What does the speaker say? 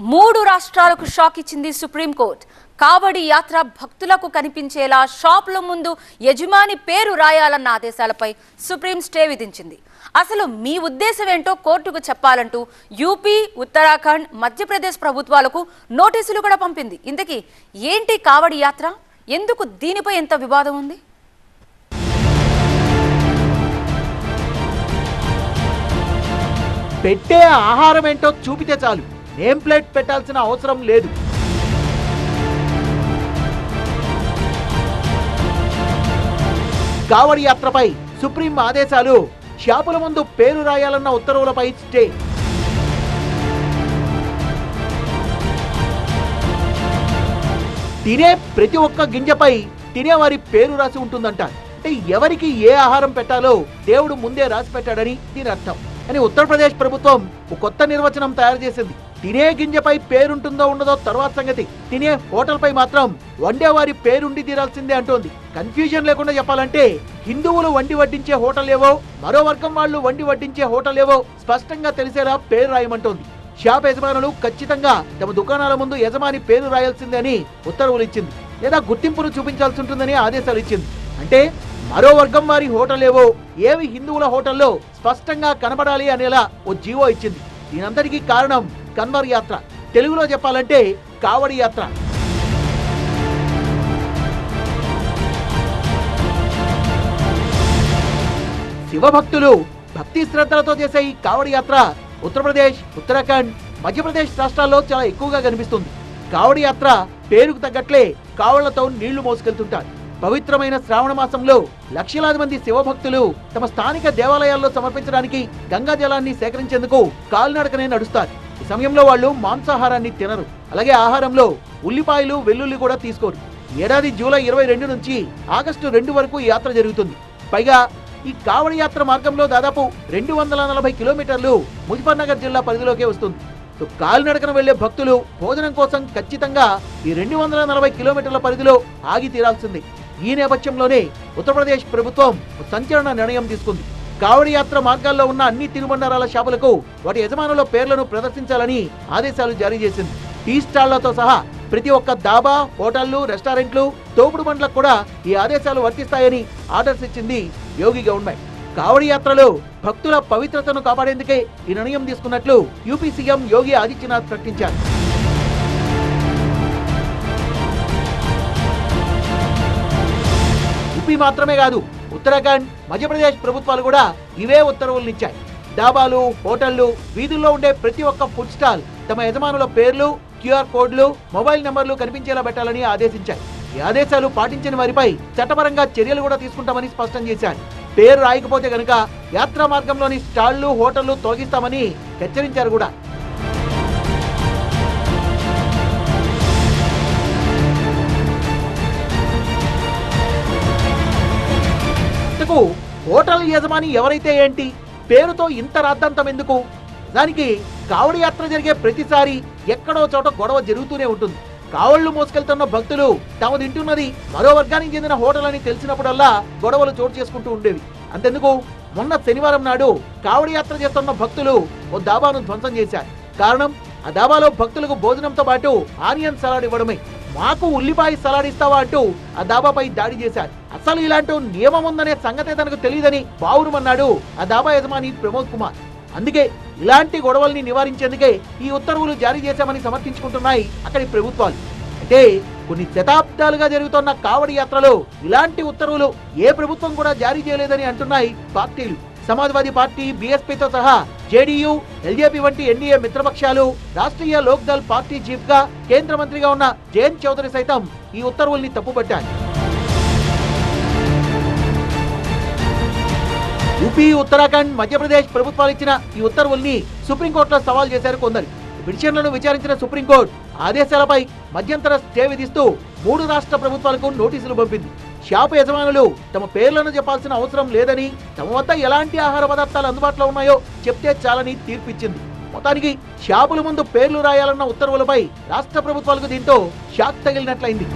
మూడు రాష్ట్రాలకు షాక్ ఇచ్చింది సుప్రీంకోర్టు కావడి యాత్ర భక్తులకు కనిపించేలా షాపుల ముందు యజమాని పేరు రాయాలన్న ఆదేశాలపై సుప్రీం స్టే విధించింది. అసలు మీ ఉద్దేశం ఏంటో కోర్టుకు చెప్పాలంటూ యూపీ ఉత్తరాఖండ్ మధ్యప్రదేశ్ ప్రభుత్వాలకు నోటీసులు కూడా పంపింది. ఇంతకీ ఏంటి కావడి యాత్ర? ఎందుకు దీనిపై ఎంత వివాదం ఉంది? పెట్టే ఆహారం ఏంటో చూపితే చాలు. నేమ్ ప్లేట్ పెట్టాల్సిన అవసరం లేదు. కావడి యాత్రపై సుప్రీం ఆదేశాలు. షాపుల ముందు పేరు రాయాలన్న ఉత్తర్వులపై స్టే. తినే ప్రతి ఒక్క గింజపై తినేవారి పేరు రాసి ఉంటుందంట. అంటే ఎవరికి ఏ ఆహారం పెట్టాలో దేవుడు ముందే రాసి పెట్టాడని దీని అర్థం అని ఉత్తరప్రదేశ్ ప్రభుత్వం ఒక కొత్త నిర్వచనం తయారు చేసింది. తినే గింజపై పేరుంటుందో ఉండదో తర్వాత సంగతి. తినే హోటల్పై మాత్రం మాత్రం వండేవారి పేరుండి తీరాల్సిందే అంటోంది. కన్ఫ్యూజన్ లేకుండా చెప్పాలంటే హిందువులు వండి వడ్డించే హోటల్ ఏవో మరో వర్గం వాళ్ళు వండి వడ్డించే హోటల్ ఏవో స్పష్టంగా తెలిసేలా పేరు రాయమంటోంది. షాప్ యజమానులు ఖచ్చితంగా తమ దుకాణాల ముందు యజమాని పేరు రాయాల్సిందే అని ఉత్తర్వులు ఇచ్చింది. లేదా గుర్తింపును చూపించాల్సి ఉంటుందని ఆదేశాలు ఇచ్చింది. అంటే మరో వర్గం వారి హోటల్ ఏవో ఏవి హిందువుల హోటల్లో స్పష్టంగా కనబడాలి అనేలా ఓ జీవో ఇచ్చింది. దీనంతటికీ కారణం కన్వర్ యాత్ర. తెలుగులో చెప్పాలంటే కావడి యాత్ర. శివభక్తులు భక్తి శ్రద్ధలతో చేసే ఈ కావడి యాత్ర ఉత్తరప్రదేశ్ ఉత్తరాఖండ్ మధ్యప్రదేశ్ రాష్ట్రాల్లో చాలా ఎక్కువగా కనిపిస్తుంది. కావడి యాత్ర పేరుకు తగ్గట్లే కావళ్ళతో నీళ్ళు మోసుకెళ్తుంటారు. పవిత్రమైన శ్రావణ మాసంలో లక్షలాది మంది శివభక్తులు తమ స్థానిక దేవాలయాల్లో సమర్పించడానికి గంగా జలాన్ని సేకరించేందుకు కాలినడకనే నడుస్తారు. సమయంలో వాళ్ళు మాంసాహారాన్ని తినరు. అలాగే ఆహారంలో ఉల్లిపాయలు వెల్లుల్లి కూడా తీసుకోరు. ఏడాది జూలై ఇరవై రెండు నుంచి ఆగస్టు రెండు వరకు ఈ యాత్ర జరుగుతుంది. పైగా ఈ కావడ యాత్ర మార్గంలో దాదాపు రెండు వందల నలభై కిలోమీటర్లు ముజఫర్నగర్ జిల్లా పరిధిలోకే వస్తుంది. సో కాలినడకన వెళ్ళే భక్తులు భోజనం కోసం ఖచ్చితంగా ఈ రెండు వందల నలభై కిలోమీటర్ల పరిధిలో ఆగి తీరాల్సింది. ఈ నేపథ్యంలోనే ఉత్తరప్రదేశ్ ప్రభుత్వం సంచలన నిర్ణయం తీసుకుంది. కావడి యాత్ర మార్గాల్లో ఉన్న అన్ని తినుబండారాల షాపులకు వాటి యజమానుల పేర్లను ప్రదర్శించాలని ఆదేశాలు జారీ చేసింది. టీ స్టాళ్ళతో సహా ప్రతి ఒక్క దాబా హోటళ్ళు రెస్టారెంట్లు తోపుడు బండ్లకు కూడా ఈ ఆదేశాలు వర్తిస్తాయని ఆర్డర్స్ ఇచ్చింది యోగి గవర్నమెంట్. కావడి యాత్రలో భక్తుల పవిత్రతను కాపాడేందుకే ఈ నిర్ణయం తీసుకున్నట్లు యూపీ సీఎం యోగి ఆదిత్యనాథ్ ప్రకటించారు. యూపీ మాత్రమే కాదు ఉత్తరాఖండ్ మధ్యప్రదేశ్ ప్రభుత్వాలు కూడా ఇవే ఉత్తర్వులనిచ్చాయి డాబాలు హోటళ్ళు వీధుల్లో ఉండే ప్రతి ఒక్క ఫుడ్ స్టాల్ తమ యజమానుల పేర్లు క్యూఆర్ కోడ్లు మొబైల్ నెంబర్లు కనిపించేలా పెట్టాలని ఆదేశించాయి. ఈ ఆదేశాలు పాటించని వారిపై చట్టపరంగా చర్యలు కూడా తీసుకుంటామని స్పష్టం చేశారు. పేరు రాయకపోతే గనుక యాత్రా మార్గంలోని స్టాళ్ళు హోటళ్ళు తొలగిస్తామని హెచ్చరించారు కూడా. ఇంతకు హోటల్ యజమాని ఎవరైతే ఏంటి? పేరుతో ఇంత రాద్ధాంతం ఎందుకు? దానికి కావడి యాత్ర జరిగే ప్రతిసారి ఎక్కడో చోట గొడవ జరుగుతూనే ఉంటుంది. కావళ్ళు మోసుకెళ్తున్న భక్తులు తాము తింటున్నది మరో వర్గానికి చెందిన హోటల్ అని తెలిసినప్పుడల్లా గొడవలు చోటు చేసుకుంటూ ఉండేవి. అంతెందుకు? మొన్న శనివారం నాడు కావడి యాత్ర చేస్తున్న భక్తులు ఓ దాబాను ధ్వంసం చేశారు. కారణం ఆ దాబాలో భక్తులకు భోజనంతో పాటు ఆనియన్ సలాడ్ ఇవ్వడమే. మాకు ఉల్లిపాయ సలాడ్ ఇస్తావా అంటూ ఆ దాబాపై దాడి చేశారు. అసలు ఇలాంటి నియమం ఉందనే సంగతే తనకు తెలియదని బావురుమన్నాడు ఆ దాబా యజమాని ప్రమోద్ కుమార్. అందుకే ఇలాంటి గొడవల్ని నివారించేందుకే ఈ ఉత్తర్వులు జారీ చేశామని సమర్థించుకుంటున్నాయి అక్కడి ప్రభుత్వాలు. అయితే కొన్ని శతాబ్దాలుగా జరుగుతున్న కావడి యాత్రలో ఇలాంటి ఉత్తర్వులు ఏ ప్రభుత్వం కూడా జారీ చేయలేదని అంటున్నాయి పార్టీలు. సమాజ్వాదీ పార్టీ బీఎస్పీతో సహా జేడీయూ ఎల్జేపీ వంటి ఎన్డీఏ మిత్రపక్షాలు రాష్ట్రీయ లోక్దల్ పార్టీ చీఫ్గా కేంద్ర మంత్రిగా ఉన్న జయంత్ చౌదరి సైతం ఈ ఉత్తర్వుల్ని తప్పుపట్టారు. యూపీ ఉత్తరాఖండ్ మధ్యప్రదేశ్ ప్రభుత్వాలు ఇచ్చిన ఈ ఉత్తర్వుల్ని సుప్రీంకోర్టులో సవాల్ చేశారు కొందరు. పిటిషన్లను విచారించిన సుప్రీంకోర్టు ఆదేశాలపై మధ్యంతర స్టే విధిస్తూ మూడు రాష్ట్ర ప్రభుత్వాలకు నోటీసులు పంపింది. షాపు యజమానులు తమ పేర్లను చెప్పాల్సిన అవసరం లేదని తమ వద్ద ఎలాంటి ఆహార పదార్థాలు అందుబాటులో ఉన్నాయో చెప్తే చాలని తీర్పిచ్చింది. మొత్తానికి షాపుల ముందు పేర్లు రాయాలన్న ఉత్తర్వులపై రాష్ట్ర ప్రభుత్వాలకు దీంతో షాక్ తగిలినట్లయింది.